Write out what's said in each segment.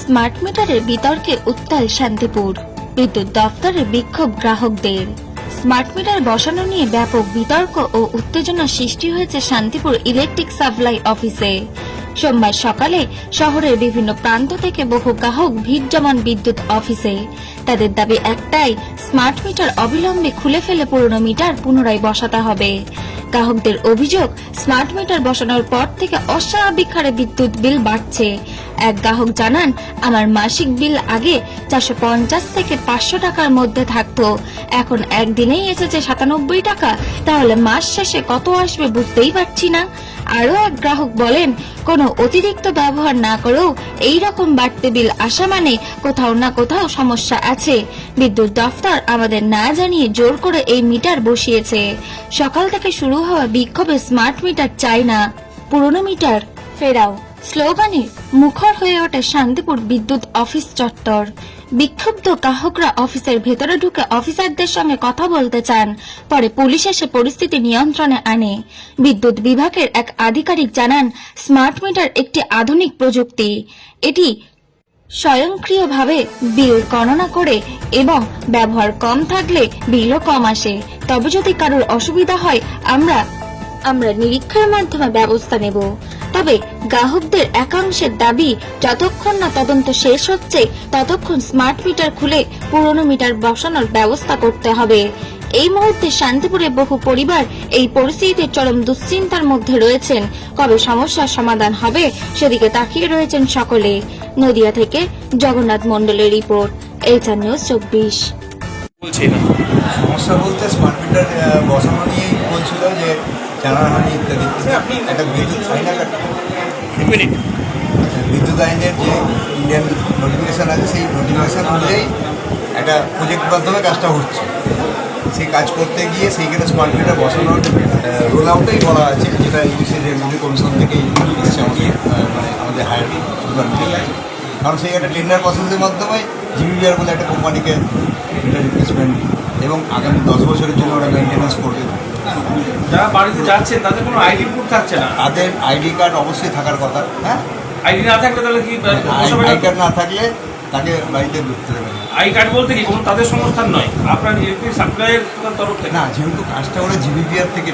Smart মিটারের বিতর্কে উত্তাল শান্তিপুর। বিদ্যুৎ দফতরে বিক্ষোভ গ্রাহকদের। স্মার্ট মিটার বসানো নিয়ে ব্যাপক বিতর্ক ও উত্তেজনা সৃষ্টি হয়েছে শান্তিপুর ইলেকট্রিক সাপ্লাই অফিসে। সোমবার সকালে শহরের বিভিন্ন প্রান্ত থেকে বহু গ্রাহক ভিড় জমান বিদ্যুৎ অফিসে। তাদের দাবি একটাই, স্মার্ট মিটার অবিলম্বে খুলে ফেলে পুরনো মিটার পুনরায় বসাতে হবে। গ্রাহকদের অভিযোগ, স্মার্ট মিটার বসানোর পর থেকে অস্বাভাবিক হারে বিদ্যুৎ বিল বাড়ছে। এক গ্রাহক জানান, আমার মাসিক বিল আগে চারশো পঞ্চাশ থেকে পাঁচশো টাকার মধ্যে থাকত। এখন একদিনেই এসেছে সাতানব্বই টাকা। তাহলে মাস শেষে কত আসবে বুঝতেই পারছি না। আরও এক গ্রাহক বলেন, কোনো অতিরিক্ত ব্যবহার না করেও এই রকম বাড়তে বিল আসা মানে কোথাও না কোথাও সমস্যা আছে। বিদ্যুৎ দফতর আমাদের না জানিয়ে জোর করে এই মিটার বসিয়েছে। সকাল থেকে শুরু হওয়া বিক্ষোভে স্মার্ট মিটার চাই না, পুরনো মিটার ফেরাও। স্লোগানে মুখর হয়ে ওঠে শান্তিপুর বিদ্যুৎ অফিস চত্বর। বিক্ষুব্ধ গ্রাহকরা অফিসের ভেতরে ঢুকে অফিসারদের সঙ্গে কথা বলতে চান, পরে পুলিশ এসে পরিস্থিতি নিয়ন্ত্রণে আনে। বিদ্যুৎ বিভাগের এক আধিকারিক জানান, স্মার্ট মিটার একটি আধুনিক প্রযুক্তি। এটি স্বয়ংক্রিয়ভাবে বিল গণনা করে এবং ব্যবহার কম থাকলে বিলও কম আসে। তবে যদি কারোর অসুবিধা হয়, আমরা আমরা নিরীক্ষার মাধ্যমে ব্যবস্থা নেব। তবে গ্রাহকদের একাংশের দাবি যতক্ষণ না তদন্ত শেষ হচ্ছে ততক্ষণ স্মার্ট মিটার খুলে পুরনো মিটার বসানোর ব্যবস্থা করতে হবে। এই মুহূর্তে শান্তিপুরে বহু পরিবার এই পরিস্থিতিতে চরম দুশ্চিন্তার মধ্যে রয়েছেন। কবে সমস্যার সমাধান হবে সেদিকে তাকিয়ে রয়েছেন সকলে। নদিয়া থেকে জগন্নাথ মন্ডলের রিপোর্ট এইচআর নিউজ চব্বিশ। সমস্যা বলতে স্মার্ট মিটার বসানো নিয়েই বলছিল যে জানাহানি ইত্যাদি। একটা বিদ্যুৎ আইন মিনিট। বিদ্যুৎ আইনের যে ইন্ডিয়ান নোটিফিকেশান আছে সেই নোটিফিকেশান অনুযায়ী একটা প্রজেক্ট মাধ্যমে কাজটা হচ্ছে। সেই কাজ করতে গিয়ে সেইখানে স্মার্ট মিটার বসানোর রোল আউটেই বলা আছে যেটা ইউসি রেভিনিউ কমিশন থেকে এসছে আমাদের মানে আমাদের হায়ার কারণ সেই একটা টেন্ডার প্রসেসের মাধ্যমে জিবিবিআর বলে একটা কোম্পানিকে রিপ্লেসমেন্ট এবং আগামী দশ বছরের জন্য ওরা মেনটেন্যান্স করবে। যারা বাড়িতে যাচ্ছেন তাদের কোনো আইডি প্রুফ থাকছে না? তাদের আইডি কার্ড অবশ্যই থাকার কথা হ্যাঁ? আইডি না থাকলে তাহলে কি আই কার্ড না থাকলে তাকে বাড়িতে ঢুকতে দেবে আই কার্ড বলতে কি কোনো তাদের সংস্থান নয় আপনার ইলেকট্রিক সাপ্লাইয়ের তরফ থেকে? না যেহেতু কাজটা ওরা জিবিপিআর থেকে।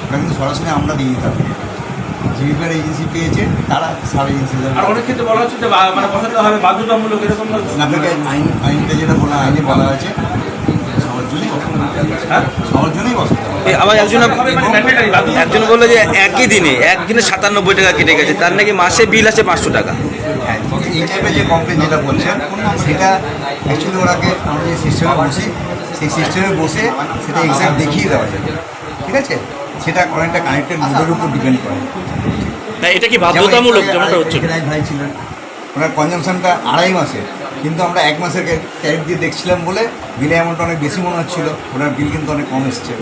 ওটা কিন্তু সরাসরি আমরা দিয়ে থাকি জিবিপিআর এজেন্সি পেয়েছে তারা সাব এজেন্সি আর অনেক ক্ষেত্রে বলা হচ্ছে যে মানে বসাতে হবে বাধ্যতামূলক এরকম না- আপনাকে আইন আইনটা যেটা বলা আইনে বলা আছে সবার জন্যই বসাতে হবে। হ্যাঁ? সবার জন্যই একজন বলল যে একই দিনে একদিনে সাতানব্বই টাকা কেটে গেছে তার নাকি মাসে বিল আছে পাঁচশো টাকা। হ্যাঁ এই টাইপের যে কমপ্লেন যেটা বলছেন সেটা অ্যাকচুয়ালি ওনাকে আমরা যে সিস্টেমে বসি সেই সিস্টেমে বসে সেটা এক্সাক্ট দেখিয়ে দেওয়া ঠিক আছে? সেটা অনেকটা কানেক্টেড মোডের উপর ডিপেন্ড করে। না এটা কি বাধ্যতামূলক? যেমনটা হচ্ছে। এক ভাই ছিলেন। ওনার কনজামশনটা আড়াই মাসে কিন্তু আমরা এক মাসের ট্যারিফ দিয়ে দেখছিলাম বলে বিলে অ্যামাউন্টটা অনেক বেশি মনে হচ্ছিল ওনার বিল কিন্তু অনেক কম এসছে।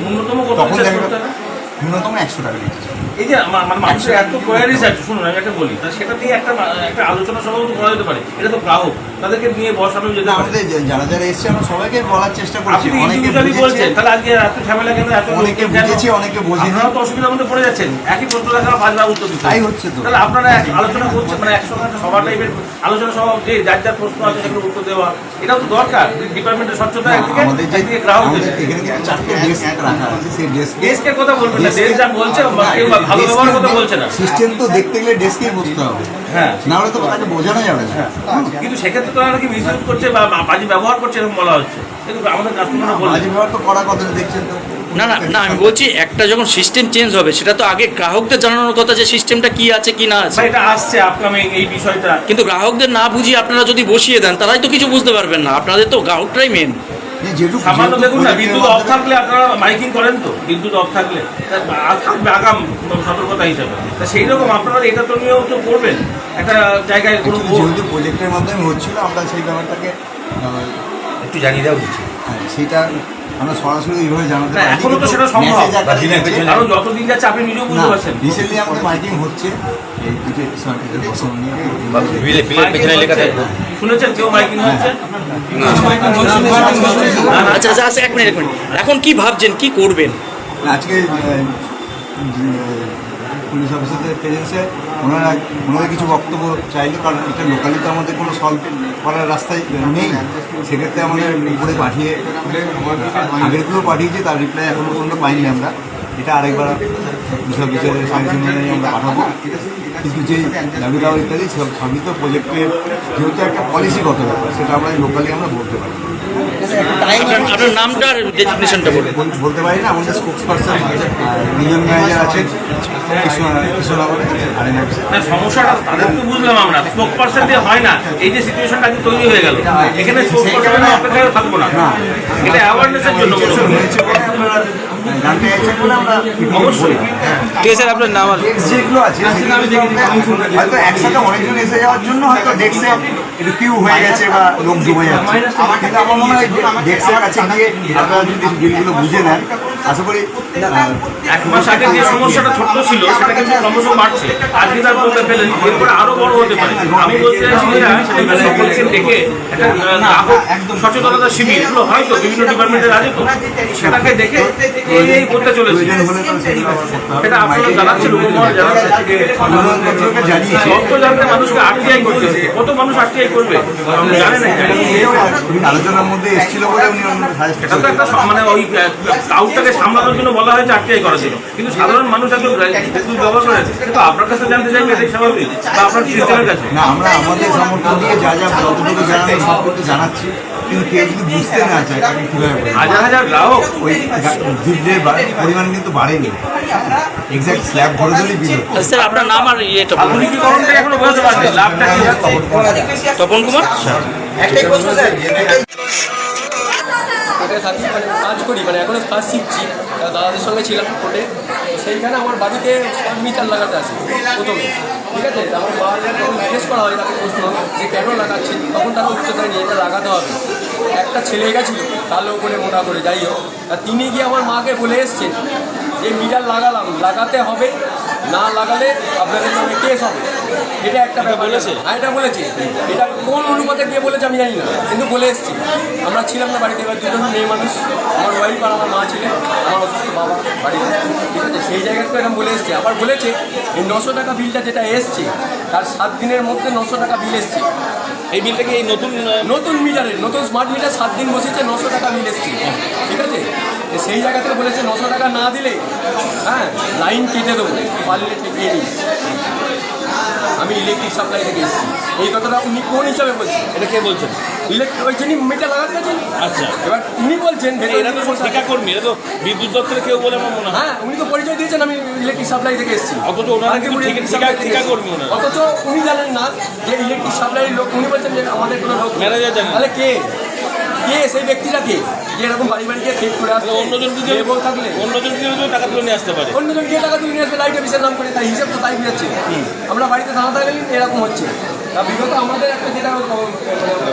তখন দেখা তখন ন্যূনতম একশো টাকা দিচ্ছে এই যে মানে মানুষের এত কোয়ারিজ আছে শুনুন আমি একটা বলি তা সেটা দিয়ে একটা একটা আলোচনা সভা তো করা যেতে পারে। এটা তো গ্রাহক তাদেরকে নিয়ে বসানো যেতে পারে। আমাদের যারা যারা এসছে আমরা সবাইকে বলার চেষ্টা করছি। অনেকে বলছেন তাহলে আজকে এত ঝামেলা কেন? এত অনেকে? বুঝেছে, অনেকে বোঝেনি। আপনারা তো অসুবিধার মধ্যে পড়ে যাচ্ছেন। একই প্রশ্ন দেখা বারবার উত্তর দিতে তাই হচ্ছে তো। তাহলে আপনারা আলোচনা করছেন মানে একসঙ্গে একটা সভা টাইপের আলোচনা সভা যে যার যার প্রশ্ন আছে সেগুলো উত্তর দেওয়া এটাও তো দরকার। ডিপার্টমেন্টের স্বচ্ছতা একদিকে গ্রাহক এখানে চারটে ডেস্ক রাখা আছে সেই ডেস্কে দেশকে কথা বলবেন দেশ যা বলছে কেউ ভালো ব্যবহার কথা বলছে না। সিস্টেম তো দেখতে গেলে বুঝতে হবে। হ্যাঁ। না হলে তো তাকে বোঝানো যাবে না। কিন্তু সেক্ষেত্রে তো নাকি মিস ইউজ করছে বা বাজে ব্যবহার করছে এরকম বলা হচ্ছে। কিন্তু আমাদের কাস্টমাররা বলছে। ব্যবহার তো করা কথা দেখছেন তো। না না না আমি বলছি একটা যখন সিস্টেম চেঞ্জ হবে সেটা তো আগে গ্রাহকদের জানানোর কথা যে সিস্টেমটা কি আছে কি না আছে। এটা আসছে আপকামিং এই বিষয়টা। কিন্তু গ্রাহকদের না বুঝিয়ে আপনারা যদি বসিয়ে দেন তারাই তো কিছু বুঝতে পারবেন না। আপনাদের তো গ্রাহকটাই মেন যেটুকু সামান্য দেখুন না বিদ্যুৎ অফ থাকলে আপনারা মাইকিং করেন তো বিদ্যুৎ অফ থাকলে। থাকবে আগাম সতর্কতা হিসাবে। তা সেই রকম আপনারা এটা তো নিয়েও তো করবেন। একটা জায়গায় কোনো যেহেতু প্রজেক্টের মাধ্যমে হচ্ছিল আমরা সেই ব্যাপারটাকে একটু জানিয়ে দেওয়া উচিত। হ্যাঁ, সেটা আমরা সরাসরি এইভাবে জানাতে পারি এখনও তো সেটা সম্ভব। কারণ যতদিন যাচ্ছে আপনি নিজেও বুঝতে পারছেন। রিসেন্টলি আমাদের মাইকিং হচ্ছে এই বসানো নিয়ে। শুনেছেন? কেউ মাইকিং হচ্ছে? আচ্ছা আচ্ছা আচ্ছা এক মিনিট এক মিনিট। এখন কি ভাবছেন? কি করবেন? আজকে পুলিশ অফিসারদের প্রেজেন্সে ওনারা ওনাদের কিছু বক্তব্য চাইলো কারণ এটা লোকালি তো আমাদের কোনো সলভ করার রাস্তায় নেই। সেক্ষেত্রে আমাদের উপরে পাঠিয়ে আগেরগুলো পাঠিয়েছি তার রিপ্লাই এখনও পর্যন্ত পাইনি আমরা। এটা আরেকবার পুলিশ অফিসারের সাংশনে আমরা পাঠাবো। কিন্তু যে দাবি দাওয়া ইত্যাদি সব সবই তো প্রজেক্টের যেহেতু একটা পলিসিগত ব্যাপার সেটা আমরা লোকালি আমরা বলতে পারি। আপনার আপনার নামটা ডেজিগনেশনটা বলুন। বলতে পারি না আমাদের স্পোক্স পার্সন রিজন ম্যানেজার আছেন কৃষ্ণ কৃষ্ণনগরে আর এন না সমস্যাটা তাদের তো বুঝলাম আমরা। স্পোক পার্সেন্ট দিয়ে হয় না। এই যে সিচুয়েশনটা আজকে তৈরি হয়ে গেল। এখানে স্পোক থাকব না। এটা অ্যাওয়ারনেসের জন্য। ঠিক আছে আপনার নাম যেগুলো আছে হয়তো একসাথে অনেকজন এসে যাওয়ার জন্য হয়তো ডেস্কে একটু কিউ হয়ে গেছে বা লোক জমে যাচ্ছে। কিন্তু আমার মনে হয় ডেস্কের কাছে গিয়ে আপনারা যদি বিলগুলো বুঝে নেন আশা করি এক মাস আগে যে সমস্যাটা ছোট্ট ছিল সেটা কিন্তু ক্রমশ বাড়ছে। আজকে তার পেলেন এরপরে আরও বড় হতে পারে। আমি বলতে চাইছি যে সেটা সকলকে ডেকে একটা সচেতনতা শিবির এগুলো হয়তো বিভিন্ন ডিপার্টমেন্টের আছে তো সেটাকে দেখে এই করতে চলেছে। এটা আপনারা জানতে মানুষকে আরটিআই করতে হচ্ছে। কত মানুষ আরটিআই করবে? না। আলোচনার মধ্যে এসেছিল বলে উনি এটা তো একটা মানে ওই ক্রাউডটাকে সামলানোর জন্য বলা হয়েছে আরটিআই করা ছিল। কিন্তু সাধারণ মানুষ একদম ফেসবুক ব্যবহার করে কিন্তু আপনার কাছে জানতে চাইবে এটাই স্বাভাবিক বা আপনার সিস্টেমের কাছে? না আমরা আমাদের সামর্থ্য দিয়ে যা যা যতটুকু জানানো সব জানাচ্ছি কিন্তু কেউ যদি বুঝতে না চায় তাকে কীভাবে হাজার হাজার গ্রাহক। ওই বিলের পরিমাণ কিন্তু বাড়েনি। এক্সাক্ট স্ল্যাব ধরে ধরেই বিল স্যার আপনার নাম আর ইয়েটা আধুনিকীকরণটা এখনও বোঝাতে পারছি লাভটা কি? তপন কুমার। থাকি মানে কাজ করি মানে এখনও কাজ শিখছি দাদাদের সঙ্গে ছিলাম কোর্টে সেইখানে আমার বাড়িতে মিটার লাগাতে আছে প্রথমে। ঠিক আছে? আমার মা যখন জিজ্ঞেস করা হয় তাকে প্রশ্ন, যে কেন লাগাচ্ছেন? তখন তারা উচ্চতায় নিয়ে এটা লাগাতে হবে। একটা ছেলে গেছিল কালো করে মোটা করে, যাই হোক। তা তিনি গিয়ে আমার মাকে বলে এসছেন যে মিটার লাগালাম, লাগাতে হবে, না লাগালে আপনাদের নামে কেস হবে। এটা একটা ব্যাপার বলেছে? হ্যাঁ এটা বলেছে। এটা কোন অনুপাতে গিয়ে বলেছে আমি জানি না কিন্তু বলে এসছি। আমরা ছিলাম না বাড়িতে এবার দুজন মেয়ে মানুষ আমার ওয়াইফ আর আমার মা ছিলেন আমার অসুস্থ বাবা বাড়িতে ঠিক আছে সেই জায়গাতে এরকম বলে এসছে। আবার বলেছে এই নশো টাকা বিলটা যেটা এসছে তার সাত দিনের মধ্যে নশো টাকা বিল এসছে। এই বিলটাকে এই নতুন নতুন মিটারের নতুন স্মার্ট মিটার সাত দিন বসেছে নশো টাকা বিল এসছে। ঠিক আছে? সেই জায়গা থেকে বলেছে নশো টাকা না দিলে হ্যাঁ লাইন কেটে দেবো পারলে ঠেকিয়ে নিস আমি ইলেকট্রিক সাপ্লাই থেকে এসেছি। এই কথাটা উনি কোন হিসাবে বলছেন? এটা কে বলছেন? ইলেকট্রিক ওই যিনি মিটার লাগাতে গেছেন আচ্ছা। এবার উনি বলছেন এরা তো ঠিকা কর্মী এরা তো বিদ্যুৎ দপ্তরে কেউ বলে আমার মনে হয় হ্যাঁ উনি তো পরিচয় দিয়েছেন আমি ইলেকট্রিক সাপ্লাই থেকে এসেছি। অথচ ওনারা কিন্তু ঠিকা-। কর্মী ওনারা। অথচ উনি জানেন না যে ইলেকট্রিক সাপ্লাইয়ের লোক উনি বলছেন যে আমাদের কোনো লোক। Manager জানেন। তাহলে কে? কে সেই ব্যক্তিটা কে? এরকম বাড়ি বাড়ি গিয়ে ঠিক করে আসবে অন্যজন কি বউ থাকলে। অন্যজন কি টাকা তুলে নিয়ে আসতে পারে। অন্যজন গিয়ে টাকা তুলে নিয়ে আসবে লাইট অফিসের নাম করে তাই হিসেব তো তাই বুঝাচ্ছে আমরা বাড়িতে দাঁড়া থাকলে এরকম হচ্ছে। তা বিগত আমাদের একটা যেটা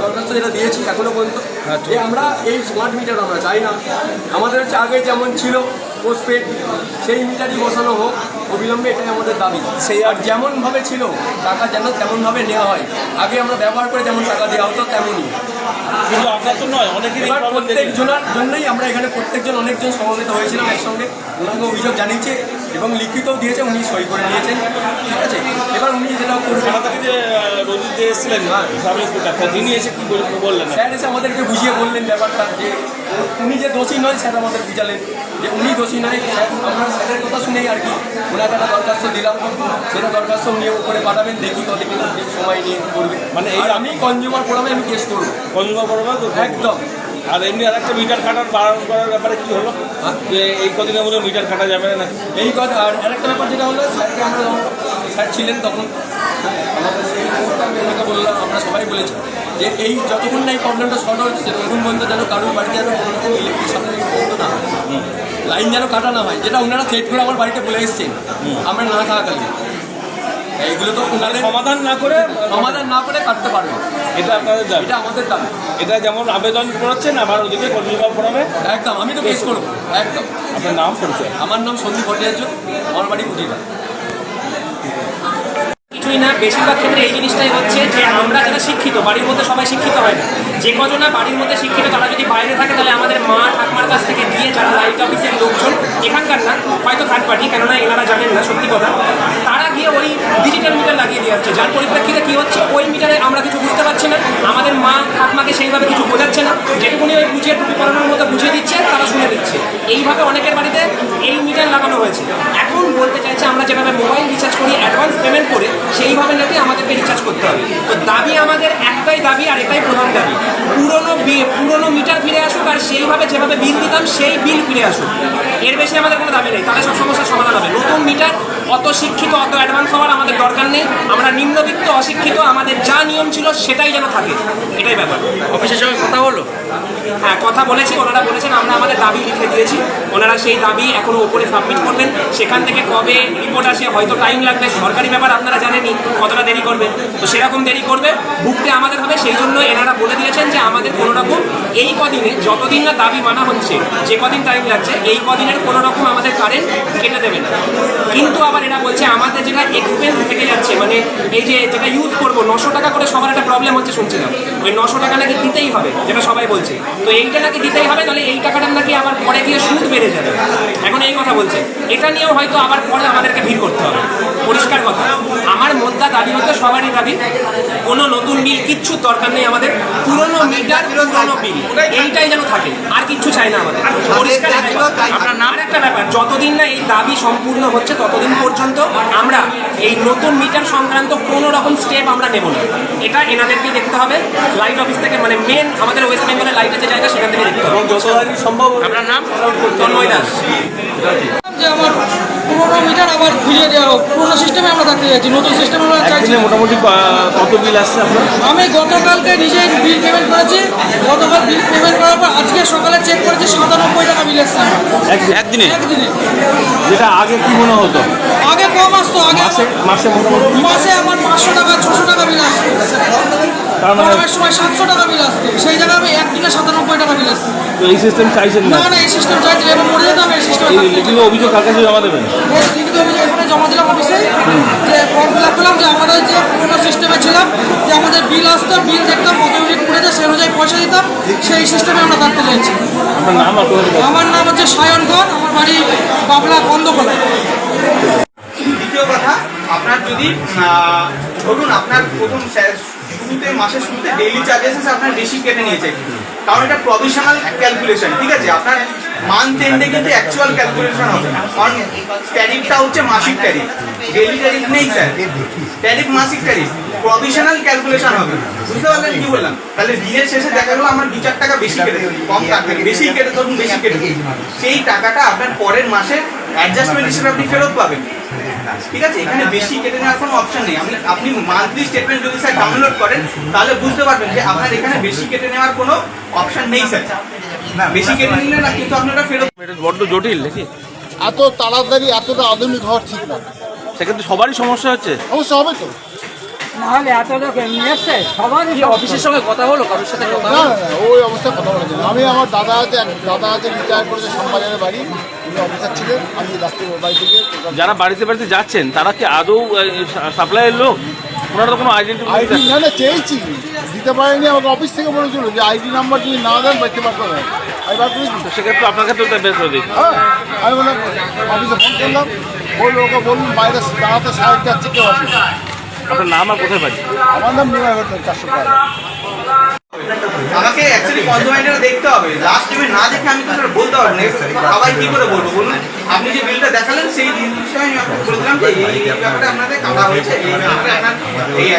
দরখাস্ত যেটা দিয়েছি এখনও পর্যন্ত যে আমরা এই স্মার্ট মিটার আমরা চাই না। আমাদের হচ্ছে আগে যেমন ছিল পোস্টপেড সেই মিটারই বসানো হোক অবিলম্বে এটাই আমাদের দাবি। সেই আর যেমনভাবে ছিল টাকা যেন তেমনভাবে নেওয়া হয়। আগে আমরা ব্যবহার করে যেমন টাকা দেওয়া হতো তেমনই। কিন্তু আপনার তো নয় অনেকেরই এবার প্রবলেম প্রত্যেক জনের জন্যই আমরা এখানে প্রত্যেকজন অনেকজন সমবেত হয়েছিলাম একসঙ্গে। ওনাকে অভিযোগ জানিয়েছে। এবং লিখিতও দিয়েছে উনি সই করে নিয়েছেন ঠিক আছে? এবার উনি যেটা করবেন যে রোজিতে এসেছিলেন সাব ইন্সপেক্টর তিনি এসে কি বল- বললেন? স্যার এসে আমাদেরকে বুঝিয়ে বললেন ব্যাপারটা যে উনি যে দোষী নয় স্যার আমাদের বুঝালেন। যে উনি দোষী নয় আমরা স্যারের কথা শুনেই আর কি ওনাকে একটা দরখাস্ত দিলাম। সেটা দরখাস্ত উনি করে পাঠাবেন দেখি কতদিন সময় নিয়ে করবে। মানে এই আমি কনজিউমার ফোরামে আমি কেস করব। বড়বা তো একদম। আর এমনি আর একটা মিটার কাটার বারণ করার ব্যাপারে কি হলো? যে এই কদিনের মধ্যে মিটার কাটা যাবে না? এই কথা আর আরেকটা ব্যাপার যেটা হলো স্যারকে আমরা স্যার ছিলেন তখন আমাদের সেই মুহূর্তে বললাম আমরা সবাই বলেছি যে এই যতক্ষণ না এই প্রবলেমটা সলভ হচ্ছে ততক্ষণ পর্যন্ত যেন কারোর বাড়িতে যেন কোনো রকম ইলেকট্রিক সাপ্লাই বন্ধ না হয়। লাইন যেন কাটা না হয় যেটা ওনারা সেট করে আমার বাড়িতে বলে এসছেন আমরা না থাকাকালীন। এইগুলো তো ওনাদের সমাধান না করে সমাধান না করে কাটতে পারবে। এটা আপনাদের দাবি। এটা আমাদের দাবি। এটা যেমন আবেদন করাচ্ছেন আমার ওদিকে কনজুমার করাবে একদম আমি তো কেস করব। একদম। আপনার নাম পরিচয়? আমার নাম সন্দীপ ভট্টাচার্য আমার বাড়ি কুটিরা কিছুই না, বেশিরভাগ ক্ষেত্রে এই জিনিসটাই হচ্ছে যে আমরা যারা শিক্ষিত, বাড়ির মধ্যে সবাই শিক্ষিত হয় না। যে কজনা বাড়ির মধ্যে শিক্ষিত, তারা যদি বাইরে থাকে, তাহলে আমাদের মা ঠাকুমার কাছ থেকে দিয়ে যারা লাইট অফিসের লোকজন, এখানকার না, হয়তো থার্ড পার্টি কেননা এনারা জানেন না, সত্যি কথা, তারা গিয়ে ওই ডিজিটাল মিটার লাগিয়ে দিয়ে আসছে। যার পরিপ্রেক্ষিতে কী হচ্ছে, ওই মিটারে আমরা কিছু বুঝতে পারছি না। আমাদের মা ঠাকুমাকে সেইভাবে বোঝাচ্ছে না। যেটুকুনি ওই বুঝিয়ে টুপি পড়ানোর মতো বুঝিয়ে দিচ্ছে, তারা শুনে দিচ্ছে। এইভাবে অনেকের বাড়িতে এই মিটার লাগানো হয়েছে। এখন বলতে চাইছে আমরা যেভাবে মোবাইল রিচার্জ করি অ্যাডভান্স পেমেন্ট করে, সেইভাবে নাকি আমাদেরকে রিচার্জ করতে হবে। তো দাবি আমাদের একটাই দাবি আর এটাই প্রধান দাবি। পুরনো পুরনো মিটার ফিরে আসুক আর সেইভাবে যেভাবে বিল দিতাম, সেই বিল ফিরে আসুক। এর বেশি আমাদের কোনো দাবি নেই। তাহলে সব সমস্যার সমাধান হবে। নতুন মিটার অত শিক্ষিত অত অ্যাডভান্স হওয়ার আমাদের দরকার নেই। আমরা নিম্নবিত্ত অশিক্ষিত আমাদের যা নিয়ম ছিল সেটাই যেন থাকে। এটাই ব্যাপার। অফিসের সঙ্গে কথা হলো? হ্যাঁ কথা বলেছি ওনারা বলেছেন আমরা আমাদের দাবি লিখে দিয়েছি। ওনারা সেই দাবি এখনও উপরে সাবমিট করবেন। সেখান থেকে কবে রিপোর্ট আসে হয়তো টাইম লাগবে। সরকারি ব্যাপার আপনারা জানেনই কতটা দেরি করবে। তো সেরকম দেরি করবে ভুগতে আমাদের হবে। সেই জন্য এনারা বলে দিয়েছেন যে আমাদের কোনো রকম এই কদিনে যতদিন না দাবি মানা হচ্ছে যে কদিন টাইম লাগছে এই কদিনের কোনো রকম আমাদের কারেন্ট কেটে দেবে না। কিন্তু আবার এরা বলছে আমাদের যেটা এক্সপেন্স থেকে যাচ্ছে মানে এই যে যেটা ইউজ করব নশো টাকা করে সবার একটা প্রবলেম হচ্ছে শুনছিলাম। ওই নশো টাকা নাকি দিতেই হবে যেটা সবাই বলছে। তো এইটা নাকি দিতেই হবে তাহলে এই টাকাটা নাকি আবার পরে গিয়ে সুদ বেড়ে যাবে। এখন এই কথা বলছে। এটা নিয়েও হয়তো আবার পরে আমাদেরকে ভিড় করতে হবে। পরিষ্কার কথা। আমার মোদ্দা দাবি হতো সবারই দাবি কোনো নতুন বিল কিচ্ছু দরকার নেই আমাদের। পুরনো মিটার পুরনো বিল এইটাই যেন থাকে। আর কিচ্ছু চাই না আমাদের। পরিষ্কার একটা ব্যাপার যতদিন না এই দাবি সম্পূর্ণ হচ্ছে ততদিন পর্যন্ত আমরা এই নতুন মিটার সংক্রান্ত কোনো রকম স্টেপ আমরা নেব না। এটা এনাদেরকে দেখতে হবে। লাইট অফিস থেকে মানে মেন আমাদের ওয়েস্ট বেঙ্গলের লাইটের যে জায়গা সেখান থেকে দেখতে হবে। যত সম্ভব আপনার নাম? তন্ময় দাস। যে আমার পুরোনো মিটার আবার ঘুরিয়ে দেওয়া হোক পুরোনো সিস্টেমে আমরা থাকতে চাইছি নতুন সিস্টেম আমরা চাইছি। একদিনে মোটামুটি আহ, কত বিল আসছে আপনার? আমি গতকালকে নিজেই বিল পেমেন্ট করেছি গতকাল বিল পেমেন্ট করার পর আজকে সকালে চেক করেছি সাতানব্বই টাকা বিল এসছে। আমার। একদিনে একদিনে যেটা আগে কি মনে হতো? আগে কম আসতো আগে মাসে মাসে মোটামুটি? মাসে আমার পাঁচশো টাকা ছশো টাকা বিল আসতো। তার মানে সময় সাতশো টাকা বিল আসতো সেই জায়গায় আমি একদিনে সাতানব্বই টাকা বিল আসছে। তো এই সিস্টেম চাইছেন না। না না এই সিস্টেম চাইছি এবার মরে যেতে হবে এই সিস্টেমে এই লিখিত অভিযোগ কার কাছে জমা দেবেন? লিখিত অভিযোগ এখানে জমা দিলাম অফিসে যে ফর্ম ফিল আপ করলাম যে আমাদের যে পুরোনো সিস্টেমে ছিলাম যে আমাদের বিল আসতো বিল দেখতাম কত ইউনিট পড়েছে সেই অনুযায়ী পয়সা দিতাম সেই সিস্টেমে আমরা থাকতে চাইছি? আমার নাম হচ্ছে সায়ন ঘর আমার বাড়ি বাবলা কন্দকলা দ্বিতীয় কথা আপনার যদি ধরুন আপনার প্রথম শুরুতে, মাসের শুরুতে ডেইলি চার্জেস আপনার বেশি কেটে নিয়েছে। কারণ এটা প্রভিশনাল ক্যালকুলেশন ঠিক আছে? আপনার মান্থ এন্ডে কিন্তু অ্যাকচুয়াল ক্যালকুলেশন হবে। কারণ ট্যারিফটা হচ্ছে মাসিক ট্যারিফ ডেইলি ট্যারিফ নেই স্যার ট্যারিফ মাসিক ট্যারিফ প্রভিশনাল ক্যালকুলেশন হবে। বুঝতে পারলেন কি বললাম? তাহলে দিনের শেষে দেখা গেলো আমার দু চার টাকা বেশি কেটে কম কাটবে বেশি কেটে ধরুন, বেশি কেটে সেই টাকাটা আপনার পরের মাসে অ্যাডজাস্টমেন্ট হিসেবে আপনি ফেরত পাবেন। ঠিক আছে? এখানে বেশি কেটে নেওয়ার কোনো অপশন নেই। আপনি আপনি মান্থলি স্টেটমেন্ট যদি স্যার ডাউনলোড করেন তাহলে বুঝতে পারবেন যে আপনার এখানে বেশি কেটে নেওয়ার কোনো অপশন নেই স্যার না বেশি কেটে নিলে না কিন্তু আপনারা ফেরত এটা বড্ড জটিল নাকি? এত তাড়াতাড়ি এতটা আধুনিক হওয়ার ঠিক না। সেক্ষেত্রে সবারই সমস্যা হচ্ছে? অবশ্য হবে তো। নাহলে এত লোক এমনি এসছে সবারই অফিসের সঙ্গে কথা হলো? কারোর সাথে কথা না না, না, ওই অবস্থায় কথা বলেছি আমি আমার দাদা আছে এক দাদা আছে রিটায়ার করেছে শ্যামবাজারের বাড়ি। উনি অফিসার ছিলেন আমি রাত্রি বাড়ি থেকে। যারা বাড়িতে বাড়িতে যাচ্ছেন তারা কি আদৌ সাপ্লাইয়ের লোক? ওনারা তো কোনো আইডি আইডেন্টি না না চেয়েছি। দিতে পারেনি আমাকে অফিস থেকে বলেছিল যে আইডি নাম্বার যদি না দেন বার করে দেন। আমি বার সেক্ষেত্রে আপনার ক্ষেত্রে তো করে দিই হ্যাঁ আমি বললাম অফিসে ফোন করলাম। ওই ওকে বলুন বাইরে দাঁড়াতে সাহায্য যাচ্ছে কেউ আসবে না। আপনার নাম আর কোথায় বাড়ি? আমার নাম নিমাই হোটেল চারশো আমাকে অ্যাকচুয়ালি দেখতে হবে। লাস্ট টাইমে না দেখে আমি তো স্যার বলতে পারব না। সবাই কি করে বলব বলুন? আপনি যে বিলটা দেখালেন সেই বিষয়ে আমি আপনাকে বলে দিলাম যে এই ব্যাপারটা আপনাদের কাটা হয়েছে। এই ব্যাপারে আপনার এই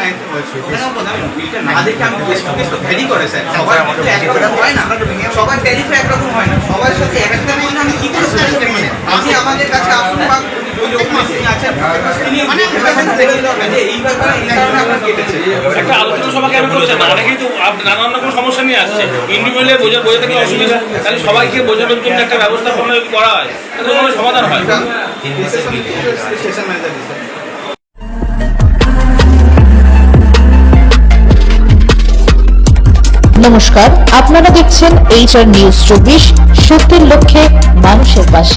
নাই বিলটা না দেখে আমি বেশ টু বেশ তো ভ্যারি করে স্যার সবার একরকম হয় না। সবার ট্যারিফে একরকম হয় না। সবার সাথে এক একটা আমি কি করে আপনি আমাদের কাছে আসুন বা তিনি মানে একটা আলোচনা সবাইকে আমি করছেন অনেকেই তো আপ- রকম সমস্যা নিয়ে আসছে। ইন্ডিভিজুয়ালি বোঝা বোঝাতে গেলে অসুবিধা তাহলে সবাইকে বোঝানোর জন্য একটা ব্যবস্থাপনা করা হয়? তাহলে সমাধান হয়? নমস্কার আপনারা দেখছেন এইচআর নিউজ চব্বিশ সত্যের লক্ষ্যে মানুষের পাশে।